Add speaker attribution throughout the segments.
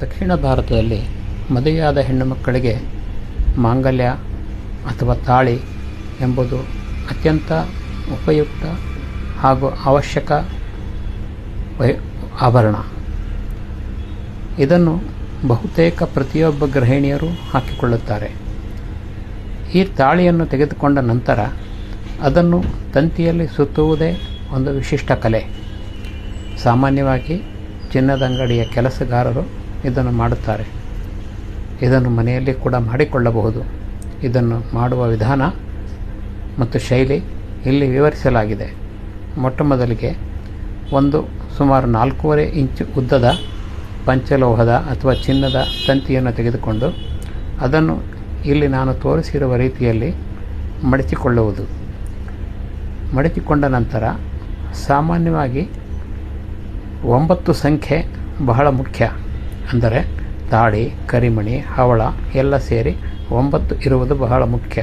Speaker 1: ದಕ್ಷಿಣ ಭಾರತದಲ್ಲಿ ಮದುವೆಯಾದ ಹೆಣ್ಣು ಮಕ್ಕಳಿಗೆ ಮಾಂಗಲ್ಯ ಅಥವಾ ತಾಳಿ ಎಂಬುದು ಅತ್ಯಂತ ಉಪಯುಕ್ತ ಹಾಗೂ ಅವಶ್ಯಕ ಆಭರಣ. ಇದನ್ನು ಬಹುತೇಕ ಪ್ರತಿಯೊಬ್ಬ ಗೃಹಿಣಿಯರು ಹಾಕಿಕೊಳ್ಳುತ್ತಾರೆ. ಈ ತಾಳಿಯನ್ನು ತೆಗೆದುಕೊಂಡ ನಂತರ ಅದನ್ನು ತಂತಿಯಲ್ಲಿ ಸುತ್ತುವುದೇ ಒಂದು ವಿಶಿಷ್ಟ ಕಲೆ. ಸಾಮಾನ್ಯವಾಗಿ ಚಿನ್ನದ ಅಂಗಡಿಯ ಕೆಲಸಗಾರರು ಇದನ್ನು ಮಾಡುತ್ತಾರೆ. ಇದನ್ನು ಮನೆಯಲ್ಲಿ ಕೂಡ ಮಾಡಿಕೊಳ್ಳಬಹುದು. ಇದನ್ನು ಮಾಡುವ ವಿಧಾನ ಮತ್ತು ಶೈಲಿ ಇಲ್ಲಿ ವಿವರಿಸಲಾಗಿದೆ. ಮೊಟ್ಟ ಮೊದಲಿಗೆ ಒಂದು ಸುಮಾರು ನಾಲ್ಕೂವರೆ ಇಂಚು ಉದ್ದದ ಪಂಚಲೋಹದ ಅಥವಾ ಚಿನ್ನದ ತಂತಿಯನ್ನು ತೆಗೆದುಕೊಂಡು ಅದನ್ನು ಇಲ್ಲಿ ನಾನು ತೋರಿಸಿರುವ ರೀತಿಯಲ್ಲಿ ಮಡಚಿಕೊಳ್ಳುವುದು. ಮಡಚಿಕೊಂಡ ನಂತರ ಸಾಮಾನ್ಯವಾಗಿ ಒಂಬತ್ತು ಸಂಖ್ಯೆ ಬಹಳ ಮುಖ್ಯ. ಅಂದರೆ ತಾಳಿ ಕರಿಮಣಿ, ಹವಳ ಎಲ್ಲ ಸೇರಿ ಒಂಬತ್ತು ಇರುವುದು ಬಹಳ ಮುಖ್ಯ.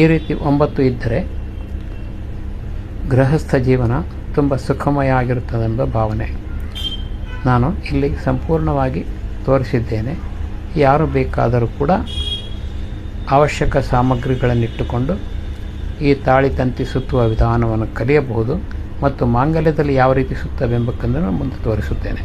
Speaker 1: ಈ ರೀತಿ ಒಂಬತ್ತು ಇದ್ದರೆ ಗೃಹಸ್ಥ ಜೀವನ ತುಂಬ ಸುಖಮಯ ಆಗಿರುತ್ತದೆಂಬ ಭಾವನೆ. ನಾನು ಇಲ್ಲಿ ಸಂಪೂರ್ಣವಾಗಿ ತೋರಿಸಿದ್ದೇನೆ. ಯಾರು ಬೇಕಾದರೂ ಕೂಡ ಅವಶ್ಯಕ ಸಾಮಗ್ರಿಗಳನ್ನಿಟ್ಟುಕೊಂಡು ಈ ತಾಳಿ ತಂತಿ ಸುತ್ತುವ ವಿಧಾನವನ್ನು ಕಲಿಯಬಹುದು ಮತ್ತು ಮಾಂಗಲ್ಯದಲ್ಲಿ ಯಾವ ರೀತಿ ಸುತ್ತವೆಂಬುದನ್ನು ಮುಂದೆ ತೋರಿಸುತ್ತೇನೆ.